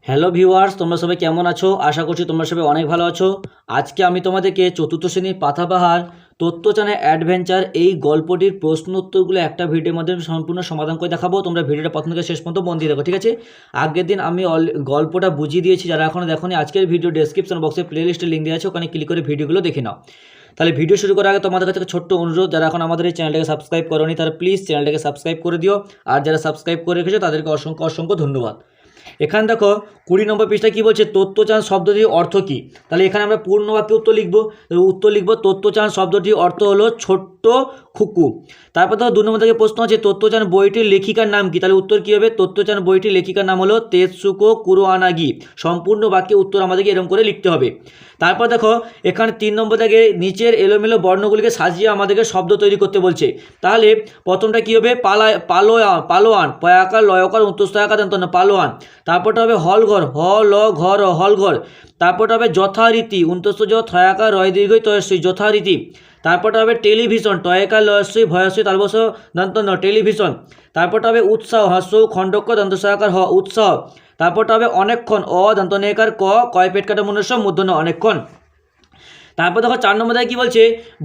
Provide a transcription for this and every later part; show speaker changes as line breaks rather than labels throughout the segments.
Hello viewers তোমরা সবাই কেমন আছো? আশা করছি তোমরা সবাই অনেক ভালো আছো। আজকে আমি তোমাদেরকে চতুর্থ শ্রেণির পাতাবাহার তত্ত্বচানের অ্যাডভেঞ্চার এই গল্পটির প্রশ্ন উত্তরগুলো একটা ভিডিওর মাধ্যমে সম্পূর্ণ সমাধান করে দেখাবো। তোমরা ভিডিওটা প্রথম থেকে শেষ পর্যন্ত দিয়ে দেখো ঠিক আছে? আগের দিন আমি অল- গল্পটা বুঝিয়ে দিয়েছি, যারা এখনও দেখোনি, আজকের ভিডিও ডেসক্রিপশন বক্সে প্লে লিস্টের লিঙ্ক দেওয়া আছে, ওখানে ক্লিক করে ভিডিওগুলো দেখে নাও। তাহলে ভিডিও শুরু করার আগে তোমাদের কাছে ছোট্ট অনুরোধ, যারা এখন আমাদের এই চ্যানেলটাকে সাবস্ক্রাইব করোনি, তারা প্লিজ চ্যানেলটাকে সাবস্ক্রাইব করে দিও। আর যারা সাবস্ক্রাইব করে রেখেছো, তাদেরকে অসংখ্য অসংখ্য ধন্যবাদ। এখানে দেখো কুড়ি নম্বর পৃষ্ঠা কী বলছে? তত্ত্বচান শব্দটির অর্থ কী? তাহলে এখানে আমরা পূর্ণ বাক্যে উত্তর লিখব। উত্তর লিখব তত্ত্বচান শব্দটির অর্থ হলো ছোট্ট খুকু। তারপর দেখো দু নম্বর থেকে প্রশ্ন আছে তত্ত্বচান বইটির লেখিকার নাম কি? তাহলে উত্তর কী হবে? তত্ত্বচান বইটির লেখিকার নাম হলো তেজসুকো কুরোয়ানাগি। সম্পূর্ণ বাক্যে উত্তর আমাদেরকে এরকম করে লিখতে হবে। তারপর দেখো, এখানে তিন নম্বর থেকে নিচের এলোমেলো বর্ণগুলিকে সাজিয়ে আমাদেরকে শব্দ তৈরি করতে বলছে। তাহলে প্রথমটা কী হবে? পালা, পালোয়া, পালোয়ান, পয়াকার, লয়কার দন্তন্য পালোয়ান। তারপরটা হবে হলঘর হ ল ঘর হলঘর। তারপরটা হবে যথারীতি উন্তস্ত য থয়াকার রয় দীর্ঘই তয়শ্রী যথারীতি। তারপর হবে টেলিভিশন টয়কার লয়শ্রী ভয়শ্রী তালবস ন, টেলিভিশন। তারপর হবে উৎসাহ, হাস্য খণ্ডক্য দন্তসয়াকার হ, উৎসাহ। তারপর হবে অনেকক্ষণ, অ দন্তনেকার ক, কয় পেট কাটা মনুষ্য, মূর্ধন্য অনেকক্ষণ। তারপর দেখো চার নম্বর দায় কী বলছে?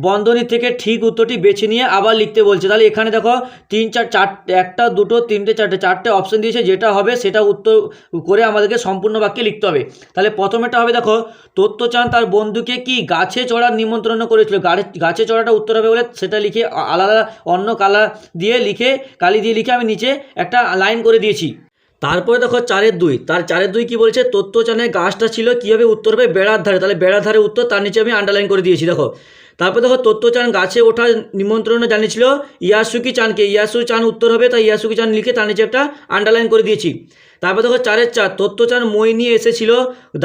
বন্ধনী থেকে ঠিক উত্তরটি বেছে নিয়ে আবার লিখতে বলছে। তাহলে এখানে দেখো তিন, চার চার, একটা, দুটো, তিনটে, চারটে চারটে অপশন দিয়েছে। যেটা হবে সেটা উত্তর করে আমাদেরকে সম্পূর্ণ বাক্যে লিখতে হবে। তাহলে প্রথমেটা হবে দেখো, তত্ত্বচান তার বন্ধুকে কি গাছে চড়ার নিমন্ত্রণ করেছিল? গাছে চড়াটা উত্তর হবে বলে সেটা লিখে আলাদা অন্য কালার দিয়ে লিখে, কালি দিয়ে লিখে আমি নিচে একটা লাইন করে দিয়েছি। তারপরে দেখো চারের দুই। তার চারের দুই কি বলছে? তত্ত্বচানের গাছটা ছিল কীভাবে উত্তর হবে? বেড়ার ধারে। তাহলে বেড়ার ধারে উত্তর তার নিচে আমি আন্ডারলাইন করে দিয়েছি, দেখো। তারপর দেখো তত্ত্বচান গাছে ওঠার নিমন্ত্রণ জানিয়েছিল ইয়াসুকি চানকে ইয়াসু চান উত্তর হবে, তাই ইয়াসুকি চান লিখে তার নিচে একটা আন্ডারলাইন করে দিয়েছি। তারপর দেখো চারের চার। তত্ত্বচান মই নিয়ে এসেছিল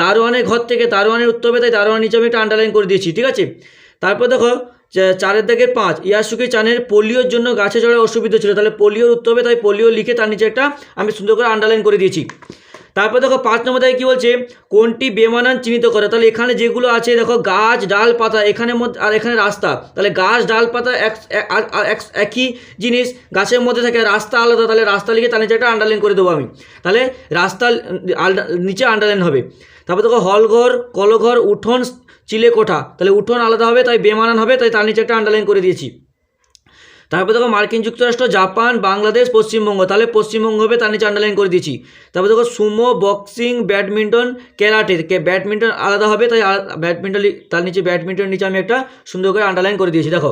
দারোয়ানের ঘর থেকে। দারোয়ানের উত্তর হবে, তাই দারোয়ান নিচে আমি একটা আন্ডারলাইন করে দিয়েছি, ঠিক আছে? তারপর দেখো চারের দাগের পাঁচ। ইয়াসুকি চানের পোলিওর জন্য গাছে চড়ার অসুবিধা ছিল। তাহলে পোলিওর উত্তর হবে, তাই পোলিও লিখে তার নিচে একটা আমি সুন্দর করে আন্ডারলাইন করে দিয়েছি। তারপর দেখো পাঁচ নম্বর দাগে কী বলছে? কোনটি বেমানান চিহ্নিত করে? তাহলে এখানে যেগুলো আছে, দেখো গাছ ডাল পাতা এখানে মধ্যে আর এখানে রাস্তা। তাহলে গাছ ডাল পাতা এক- একই জিনিস গাছের মধ্যে থাকে। রাস্তা আলাদা, তাহলে রাস্তা লিখে তার নিচে একটা আন্ডারলাইন করে দেবো আমি। তাহলে রাস্তা নিচে আন্ডারলাইন হবে। তারপর দেখো হলঘর, কলঘর, উঠোন চিলে কোঠা তাহলে উঠোন আলাদা হবে, তাই বেমানান হবে, তাই তার নিচে একটা আন্ডারলাইন করে দিয়েছি। তারপর দেখো মার্কিন যুক্তরাষ্ট্র, জাপান, বাংলাদেশ, পশ্চিমবঙ্গ। তাহলে পশ্চিমবঙ্গ হবে তার নিচে আন্ডারলাইন করে দিয়েছি। তারপর দেখো sumo, boxing, badminton, karate. Badminton আলাদা হবে, তাই ব্যাডমিন্টন তার নিচে ব্যাডমিন্টন নিচে আমি একটা সুন্দর করে আন্ডারলাইন করে দিয়েছি। দেখো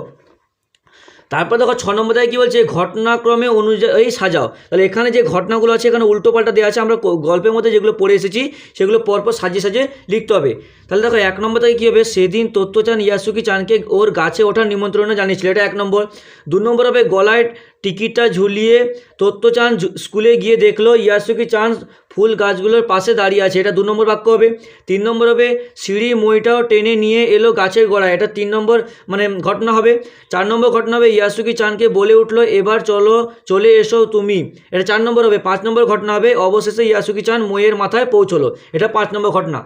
তারপর দেখো ছ নম্বর দায় কী বলছে, ঘটনাক্রমে অনুযায়ী সাজাও। তাহলে এখানে যে ঘটনাগুলো আছে, এখানে উল্টো পাল্টা দেওয়া আছে, আমরা গল্পের মধ্যে যেগুলো পড়ে এসেছি, সেগুলো পরপর সাজিয়ে সাজিয়ে লিখতে হবে। তাহলে দেখো এক নম্বর থেকে কী হবে, সেদিন তত্ত্বচান ইয়াসুকি চানকে ওর গাছে ওঠার নিমন্ত্রণ জানিয়েছিল। এটা এক নম্বর। দু নম্বর হবে, গলায় টিকিটটা ঝুলিয়ে তত্ত্বচান স্কুলে গিয়ে দেখল ইয়াসুকি চান ফুল গাছগুলোর পাশে দাঁড়িয়ে আছে। এটা দু নম্বর বাক্য হবে। তিন নম্বর হবে, সিঁড়ি মইটাও টেনে নিয়ে এলো গাছের গোড়ায়। এটা তিন নম্বর মানে ঘটনা হবে। চার নম্বর ঘটনা হবে ইয়াসুকি চানকে বলে উঠল, এবার চলো, চলে এসো তুমি। এটা চার নম্বর হবে। পাঁচ নম্বর ঘটনা হবে, অবশেষে ইয়াসুকি চান মইয়ের মাথায় পৌঁছলো। এটা পাঁচ নম্বর ঘটনা।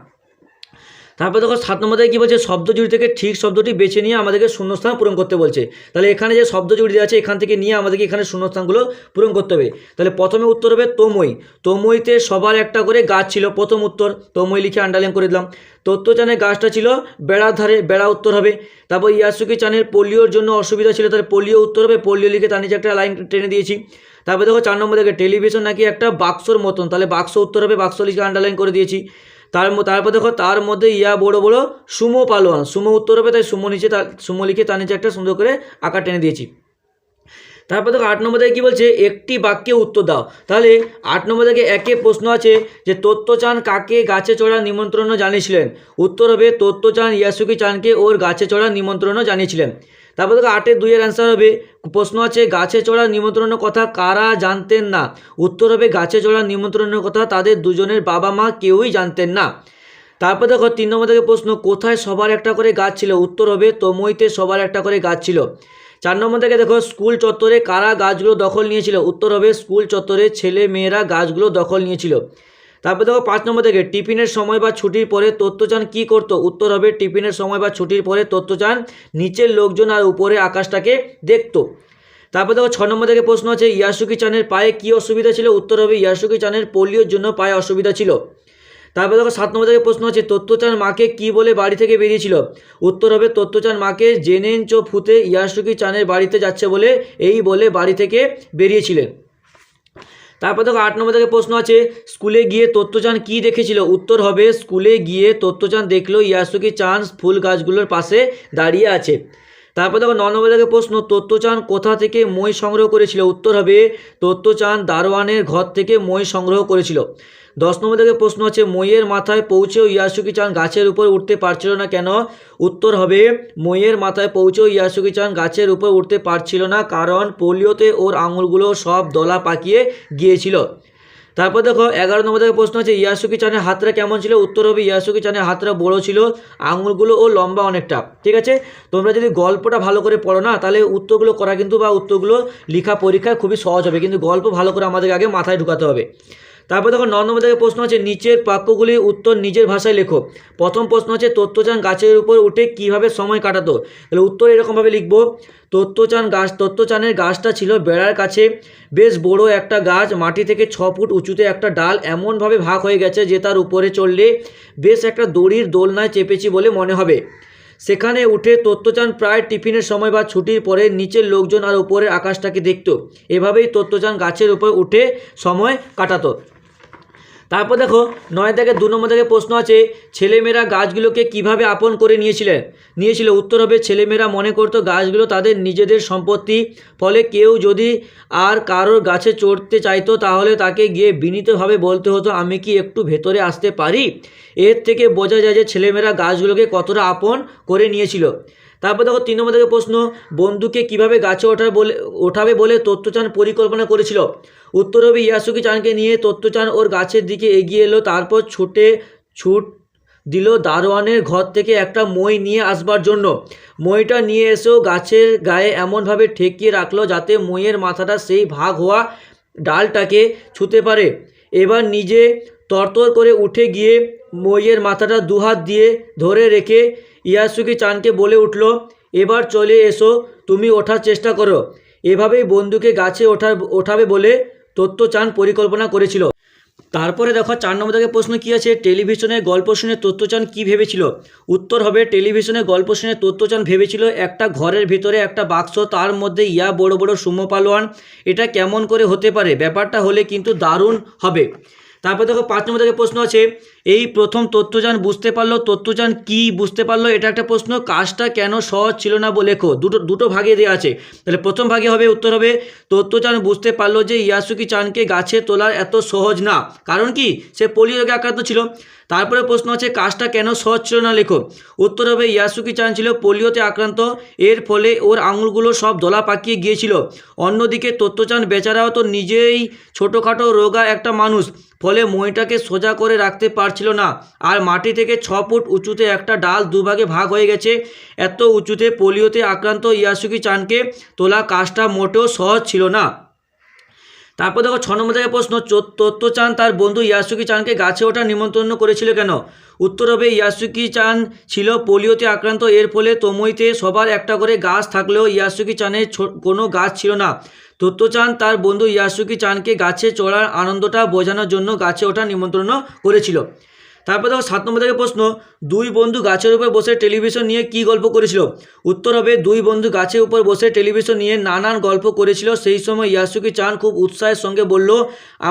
তারপর দেখো সাত নম্বর কী বলছে? শব্দ জুড়ি থেকে ঠিক শব্দটি বেছে নিয়ে আমাদেরকে শূন্যস্থান পূরণ করতে বলছে। তাহলে এখানে যে শব্দ জুড়ি দেওয়া আছে, এখান থেকে নিয়ে আমাদেরকে এখানে শূন্যস্থানগুলো পূরণ করতে হবে। তাহলে প্রথমে উত্তর হবে তোমই। তোমইতে সবার একটা করে গাছ ছিল, প্রথম উত্তর। তোমই লিখে আন্ডারলাইন করে দিলাম। তত্ত্বচানের গাছটা ছিল বেড়ার ধারে, বেড়া উত্তর হবে। তারপর ইয়াসুকি চানের পোলিওর জন্য অসুবিধা ছিল, তাহলে পোলিও উত্তর হবে। পোলিও লিখে তার নিচে একটা লাইন টেনে দিয়েছি। তারপর দেখো চার নম্বর থেকে টেলিভিশন নাকি একটা বাক্সর মতন। তাহলে বাক্স উত্তর হবে, বাক্স লিখে আন্ডারলাইন করে দিয়েছি। তার তারপর দেখো, তার মধ্যে ইয়া বড় বড় সুমো পালোয়ান। সুমো উত্তর হবে, তাই সুমো নিচে তার সুমো লিখে তার নিচে একটা সুন্দর করে আকার টেনে দিয়েছি। তারপর দেখো, আট নম্বর থেকে কী বলছে? একটি বাক্যে উত্তর দাও। তাহলে আট নম্বর থেকে একে প্রশ্ন আছে যে তত্ত্ব চান কাকে গাছে চড়ার নিমন্ত্রণ জানিয়েছিলেন? উত্তর হবে তত্ত্ব চান ইয়াসুকি চানকে ওর গাছে চড়ার নিমন্ত্রণ জানিয়েছিলেন। তারপর দেখো আটের দুইয়ের অ্যান্সার হবে। প্রশ্ন আছে, গাছে চড়ার নিমন্ত্রণের কথা কারা জানতেন না? উত্তর হবে, গাছে চড়ার নিমন্ত্রণের কথা তাদের দুজনের বাবা মা কেউই জানতেন না। তারপর দেখো তিন নম্বর থেকে প্রশ্ন, কোথায় সবার একটা করে গাছ ছিল? উত্তর হবে, তমইতে সবার একটা করে গাছ ছিল। চার নম্বর থেকে দেখো, স্কুল চত্বরে কারা গাছগুলো দখল নিয়েছিল? উত্তর হবে, স্কুল চত্বরে ছেলে মেয়েরা গাছগুলো দখল নিয়েছিল। তারপর দেখো পাঁচ নম্বর থেকে টিফিনের সময় বা ছুটির পরে তত্ত্বচান কি করতো? উত্তর হবে, টিফিনের সময় বা ছুটির পরে তত্ত্বচান নিচের লোকজন আর উপরে আকাশটাকে দেখতো। তারপর দেখো ছ নম্বর থেকে প্রশ্ন আছে, ইয়াসুকি চানের পায়ে কি অসুবিধা ছিল? উত্তর হবে, ইয়াসুকি চানের পোলিওর জন্য পায়ে অসুবিধা ছিল। তারপর দেখো সাত নম্বর থেকে প্রশ্ন আছে তত্ত্বচান মাকে কি বলে বাড়ি থেকে বেরিয়েছিল? উত্তর হবে তত্ত্বচান মাকে জেনেন চো ফুতে ইয়াসুকি চানের বাড়িতে যাচ্ছে বলে এই বলে বাড়ি থেকে বেরিয়েছিলেন। তারপর দেখো আট নম্বর থেকে প্রশ্ন আছে, স্কুলে গিয়ে তত্ত্বচান কি দেখেছিল? উত্তর হবে, স্কুলে গিয়ে তত্ত্বচান দেখল ইয়াসুকি চান্স ফুল গাছগুলোর পাশে দাঁড়িয়ে আছে। তারপর দেখো নম্বর থেকে প্রশ্ন তত্ত্বচান কোথা থেকে মই সংগ্রহ করেছিল? উত্তর হবে তত্ত্বচান দারোয়ানের ঘর থেকে মই সংগ্রহ করেছিল। দশ নম্বর থেকে প্রশ্ন আছে, মইয়ের মাথায় পৌঁছেও ইয়াসুকি চান গাছের উপর উঠতে পারছিল না কেন? উত্তর হবে, মইয়ের মাথায় পৌঁছেও ইয়াসুকি চান গাছের উপর উঠতে পারছিল না কারণ পোলিওতে ওর আঙুলগুলো সব দলা পাকিয়ে গিয়েছিল। তারপর দেখো, এগারো নম্বর থেকে প্রশ্ন আছে, ইয়াসুকি চানের হাতটা কেমন ছিল? উত্তর হবে, ইয়াসুকি চানের হাতটা বড় ছিল, আঙুলগুলো ও লম্বা অনেকটা। ঠিক আছে? তোমরা যদি গল্পটা ভালো করে পড়ো না, তাহলে উত্তরগুলো করা কিন্তু বা উত্তরগুলো লেখা পরীক্ষায় খুবই সহজ হবে, কিন্তু গল্প ভালো করে আমাদেরকে আগে মাথায় ঢুকাতে হবে। তারপর দেখো ন নম্বর থেকে প্রশ্ন আছে নিচের বাক্যগুলির উত্তর নিজের ভাষায় লেখো। প্রথম প্রশ্ন আছে তত্ত্বচান গাছের উপর উঠে কীভাবে সময় কাটাতো? তাহলে উত্তর এরকমভাবে লিখব তত্ত্বচান গাছ তত্ত্বচানের গাছটা ছিল বেড়ার কাছে। বেশ বড় একটা গাছ, মাটি থেকে ছ ফুট উঁচুতে একটা ডাল এমনভাবে ভাগ হয়ে গেছে যে তার উপরে চললে বেশ একটা দড়ির দোলনায় চেপেছি বলে মনে হবে। সেখানে উঠে তত্ত্বচান প্রায় টিফিনের সময় বা ছুটির পরে নিচের লোকজন আর উপরের আকাশটাকে দেখতো। এভাবেই তত্ত্বচান গাছের উপর উঠে সময় কাটাতো। তারপর দেখো, নয় থেকে দু নম্বর থেকে প্রশ্ন আছে, ছেলেমেয়েরা গাছগুলোকে কীভাবে আপন করে নিয়েছিলেন নিয়েছিল। উত্তর হবে, ছেলেমেয়েরা মনে করতো গাছগুলো তাদের নিজেদের সম্পত্তি, ফলে কেউ যদি আর কারোর গাছে চড়তে চাইতো, তাহলে তাকে গিয়ে বিনীতভাবে বলতে হতো, আমি কি একটু ভেতরে আসতে পারি? এর থেকে বোঝা যায় যে ছেলেমেয়েরা গাছগুলোকে কতটা আপন করে নিয়েছিল। তারপর দেখো, তিন নম্বর থেকে প্রশ্ন, বন্ধুকে কীভাবে গাছে ওঠার বলে, ওঠাবে বলে তত্ত্বচান পরিকল্পনা করেছিল? উত্তর হবে ইয়াসুকি চানকে নিয়ে তত্ত্বচান ওর গাছের দিকে এগিয়ে এলো, তারপর ছুটে, ছুট দিল দারোয়ানের ঘর থেকে একটা মই নিয়ে আসবার জন্য। মইটা নিয়ে এসেও গাছের গায়ে এমনভাবে ঠেকিয়ে রাখল যাতে মইয়ের মাথাটা সেই ভাগ হওয়া ডালটাকে ছুতে পারে। এবার নিজে তরতর করে উঠে গিয়ে মইয়ের মাথাটা দুহাত দিয়ে ধরে রেখে ইয়াসুকি চানকে বলে উঠল, এবার চলে এসো, তুমি ওঠার চেষ্টা করো। এভাবেই বন্ধুকে গাছে ওঠার, ওঠাবে বলে তত্ত্ব চান পরিকল্পনা করেছিল। তারপরে দেখো, চার নম্বর থেকে প্রশ্ন কী আছে? টেলিভিশনের গল্প শুনে তত্ত্বচান কী ভেবেছিল? উত্তর হবে টেলিভিশনের গল্প শুনে তত্ত্বচান ভেবেছিল একটা ঘরের ভিতরে একটা বাক্স, তার মধ্যে ইয়া বড় বড় সুমো পালোয়ান। এটা কেমন করে হতে পারে? ব্যাপারটা হলে কিন্তু দারুণ হবে। তারপর দেখো পাঁচ নম্বর থেকে প্রশ্ন আছে, এই প্রথম তত্ত্বযান বুঝতে পারল তত্ত্বযান কি বুঝতে পারল, এটা একটা প্রশ্ন, কাজটা কেন সহজ ছিল না বলে লেখো, দুটো দুটো ভাগে দেওয়া আছে, তাহলে প্রথম ভাগে হবে, উত্তর হবে, তথ্যযান বুঝতে পারল যে ইয়াসুকি চানকে গাছে তোলার এত সহজ না, কারণ কি, সে পোলিও রোগে আক্রান্ত ছিল তারপরে প্রশ্ন আছে, কাজটা কেন সহজ ছিল না লেখো উত্তর হবে, ইয়াসুকি চান ছিল পোলিওতে আক্রান্ত। এর ফলে ওর আঙুলগুলো সব দলা পাকিয়ে গিয়েছিল। অন্যদিকে তত্ত্বচান বেচারাও তো নিজেই ছোটোখাটো রোগা একটা মানুষ। ফলে মইটাকে সোজা করে রাখতে পারছিল না। আর মাটি থেকে ছ ফুট উঁচুতে একটা ডাল দুভাগে ভাগ হয়ে গেছে। এত উঁচুতে পোলিওতে আক্রান্ত ইয়াসুকি চানকে তোলা কাজটা মোটেও সহজ ছিল না। তারপর দেখো ছ নম্বর থেকে প্রশ্ন তত্ত্ব চান তার বন্ধু ইয়াসুকি চানকে গাছে ওঠার নিমন্ত্রণ করেছিল কেন? উত্তর হবে ইয়াসুকি চান ছিল পোলিওতে আক্রান্ত। এর ফলে তমইতে সবার একটা করে গাছ থাকলেও ইয়াসুকি চানের কোনো গাছ ছিল না। তত্ত্বচান তার বন্ধু ইয়াসুকি চানকে গাছে চড়ার আনন্দটা বোঝানোর জন্য গাছে ওঠার নিমন্ত্রণ করেছিল। তারপর দেখো সাত নম্বর থেকে প্রশ্ন, দুই বন্ধু গাছের উপর বসে টেলিভিশন নিয়ে কি গল্প করেছিল? উত্তর হবে, দুই বন্ধু গাছের উপর বসে টেলিভিশন নিয়ে নানান গল্প করেছিল। সেই সময় ইয়াসুকি চান খুব উৎসাহের সঙ্গে বলল,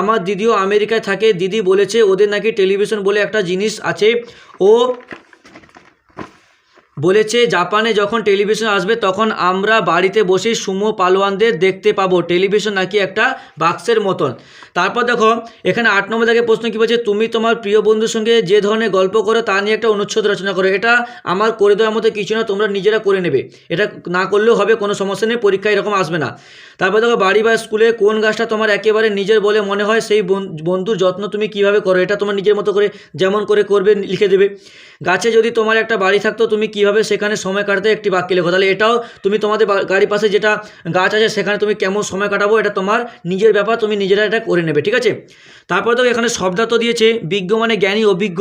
আমার দিদিও আমেরিকায় থাকে, দিদি বলেছে ওদের নাকি টেলিভিশন বলে একটা জিনিস আছে। ও বলেছে, জাপানে যখন টেলিভিশন আসবে, তখন আমরা বাড়িতে বসে সুমো পালোয়ানদের দেখতে পাবো। টেলিভিশন নাকি একটা বাক্সের মতন। তারপর দেখো, এখানে আট নম্বর থেকে প্রশ্ন কী বলছে, তুমি তোমার প্রিয় বন্ধুর সঙ্গে যে ধরনের গল্প করো, তা নিয়ে একটা অনুচ্ছেদ রচনা করো। এটা আমার করে দেওয়ার মতো কিছু না, তোমরা নিজেরা করে নেবে। এটা না করলেও হবে, কোনো সমস্যা নেই, পরীক্ষা এরকম আসবে না। তারপর দেখো, বাড়ি বা স্কুলে কোন গাছটা তোমার একেবারে নিজের বলে মনে হয়, সেই বন- বন্ধুর যত্ন তুমি কীভাবে করো? এটা তোমার নিজের মতো করে, যেমন করে করবে, লিখে দেবে। গাছে যদি তোমার একটা বাড়ি থাকতো, তুমি কীভাবে সেখানে সময় কাটাতে একটি বাক্যে লেখো। তাহলে এটাও তুমি তোমাদের গাড়ির পাশে যেটা গাছ আছে, সেখানে তুমি কেমন সময় কাটাবো, এটা তোমার নিজের ব্যাপার, তুমি নিজেরা এটা করে নেবে, ঠিক আছে? তারপর তো এখানে শব্দার্থ দিয়েছে, বিজ্ঞ মানে জ্ঞানী, অভিজ্ঞ।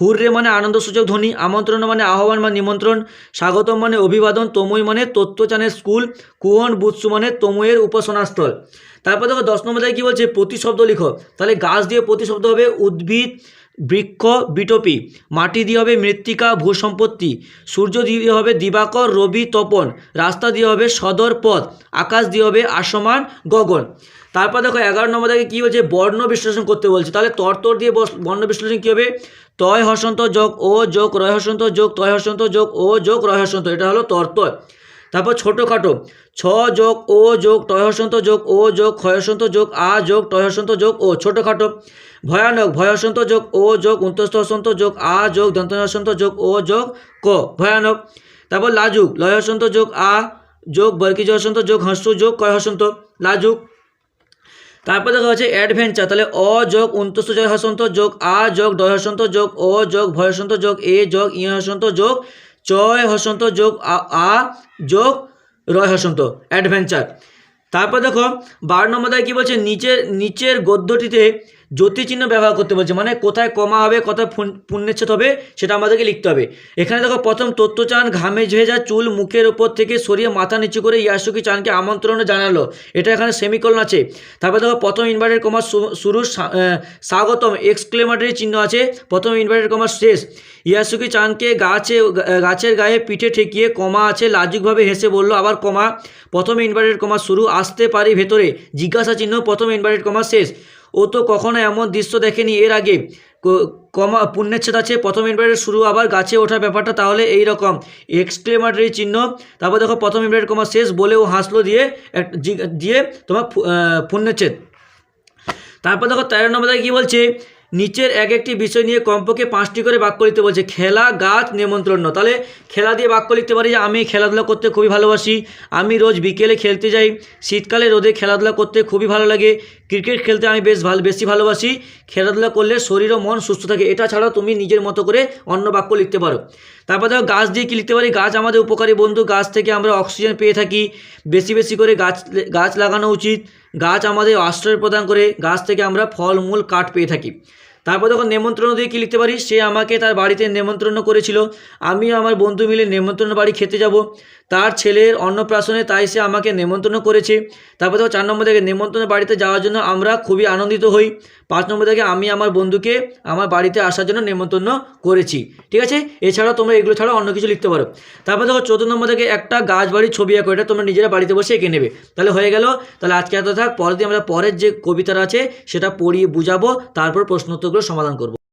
হুররে মানে আনন্দসূচক ধ্বনি, আমন্ত্রণ মানে আহ্বান মানে নিমন্ত্রণ। স্বাগতম মানে অভিবাদন, তমই মানে তত্ত্বচানের স্কুল। কুহন, বুৎসু মানে তময়ের উপাসনাস্থল। তারপর দেখো, দশ নম্বর কী বলছে? প্রতিশব্দ লিখো। তাহলে গাছ দিয়ে প্রতিশব্দ হবে, উদ্ভিদ বৃক্ষ, বিটপি, মাটি দিয়ে হবে মৃত্তিকা, ভূসম্পত্তি, সূর্য দিয়ে হবে দিবাকর, রবি, তপন, রাস্তা দিয়ে হবে সদর পথ, আকাশ দিয়ে হবে আসমান, গগন। তারপর দেখো এগারো নম্বর থেকে কী বলছে? বর্ণ বিশ্লেষণ করতে বলছে। তাহলে তরতর দিয়ে বর্ণ বিশ্লেষণ কী হবে? তয়, হসন্ত যোগ ও যোগ রয়, হসন্ত যোগ তয়, হসন্ত যোগ ও যোগ রয়, হসন্ত, এটা হলো তরতর। তারপর ছোটোখাটো ছ যোগ ও যোগ টয় হসন্ত যোগ ও যোগ ক্ষয় হসন্ত যোগ আ যোগ টয় হসন্ত যোগ ও ছোটোখাটো ভয়ানক ভয়সন্ত যোগ ও যোগ উন্তস্থ হসন্ত যোগ আ যোগ দন্ত হসন্ত যোগ ও যোগ ক ভয়ানক তারপর লাজুক লয়সন্ত যোগ আ যোগ বর্গীজ হসন্ত যোগ হস্য যোগ কয় হসন্ত লাজুক তারপর দেখা হচ্ছে অ্যাডভেঞ্চার তাহলে অ যোগ উন্তস্থ জয় হসন্ত যোগ আ যোগ ডয় হসন্ত যোগ ও যোগ ভয়সন্ত যোগ এ যোগ ইয় হসন্ত যোগ চয় হসন্ত যোগ আ যোগ রয় হসন্ত অ্যাডভেঞ্চার তারপর দেখো, বারো নম্বর কী বলছে? নিচের নিচের গদ্যটিতে জ্যোতিচিহ্ন ব্যবহার করতে বলছে। মানে কোথায় কমা হবে, কোথায় পুণ্যচ্ছেদ হবে, সেটা আমাদেরকে লিখতে হবে। এখানে দেখো, প্রথম তত্ত্বচান ঘামে ভেজা চুল মুখের উপর থেকে সরিয়ে মাথা নিচু করে ইয়াসুকি চানকে আমন্ত্রণ জানালো। এটা এখানে সেমিকলন আছে। তারপর দেখো, প্রথম ইনভার্টেড কমার শুরু স্বাগতম। এক্সক্লেমেটরি চিহ্ন আছে। প্রথম ইনভার্টেড কমার শেষ। ইয়াসুকি চানকে গাছে গাছের গায়ে পিঠে ঠেকিয়ে কমা আছে, লাজুকভাবে হেসে বলল, আবার কমা। প্রথম ইনভার্টেড কমা শুরু, আসতে পারি ভেতরে। জিজ্ঞাসা চিহ্ন প্রথম ইনভার্টেড কমা শেষ। ও তো কখনো এমন দৃশ্য দেখেনি। এর আগে কমা, পুণ্যচ্ছেদ আছে। প্রথম ইনভার্টের শুরু আবার গাছে ওঠার ব্যাপারটা তাহলে এই রকম। এক্সক্লেমেটরি চিহ্ন। তারপর দেখো প্রথম ইনভার্টের কমা শেষ বলেও হাসলো দিয়ে দিয়ে তোমার পুণ্যচ্ছেদ। তারপর দেখো তেরো নম্বরে কী বলছে? নিচের এক একটি বিষয় নিয়ে কমপক্ষে পাঁচটি করে বাক্য লিখতে বলছে, খেলা, গাছ, নেমন্ত্রণ তাহলে খেলা দিয়ে বাক্য লিখতে পারি যে, আমি খেলাধুলা করতে খুবই ভালোবাসি। আমি রোজ বিকেলে খেলতে যাই। শীতকালে রোদে খেলাধুলা করতে খুবই ভালো লাগে। ক্রিকেট খেলতে আমি বেশ ভালো বেশি ভালোবাসি। খেলাধুলা করলে শরীর ও মন সুস্থ থাকে। এটা ছাড়াও তুমি নিজের মতো করে অন্য বাক্য লিখতে পারো। তারপর দেখো, গাছ দিয়ে কী লিখতে পারি? গাছ আমাদের উপকারী বন্ধু। গাছ থেকে আমরা অক্সিজেন পেয়ে থাকি। বেশি বেশি করে গাছ গাছ লাগানো উচিত। গাছ আমাদের আশ্রয় প্রদান করে। গাছ থেকে আমরা ফল মূল কাঠ পেয়ে থাকি। তারপর যখন নেমন্ত্রণ দিয়ে কী লিখতে পারি? সে আমাকে তার বাড়িতে নেমন্ত্রণ করেছিল। আমিও আমার বন্ধু মিলে নেমন্ত্রণ বাড়ি খেতে যাব। তার ছেলের অন্নপ্রাশনে তাই সে আমাকে নেমন্ত্রণ করেছে। তারপর দেখো চার নম্বর থেকে নেমন্ত্রণের বাড়িতে যাওয়ার জন্য আমরা খুবই আনন্দিত হই। পাঁচ নম্বর থেকে আমি আমার বন্ধুকে আমার বাড়িতে আসার জন্য নেমন্ত্রণ করেছি। ঠিক আছে? এছাড়াও তোমরা এগুলো ছাড়াও অন্য কিছু লিখতে পারো। তারপর দেখো চৌদ্দ নম্বর থেকে একটা গাছ বাড়ির ছবি আঁকো, এটা তোমরা নিজেরা বাড়িতে বসে এঁকে নেবে। তাহলে হয়ে গেল। তাহলে আজকে এত থাক, পরের দিন আমরা পরের যে কবিতাটা আছে সেটা পড়িয়ে বুঝাবো, তারপর প্রশ্নোত্তরগুলো সমাধান করব।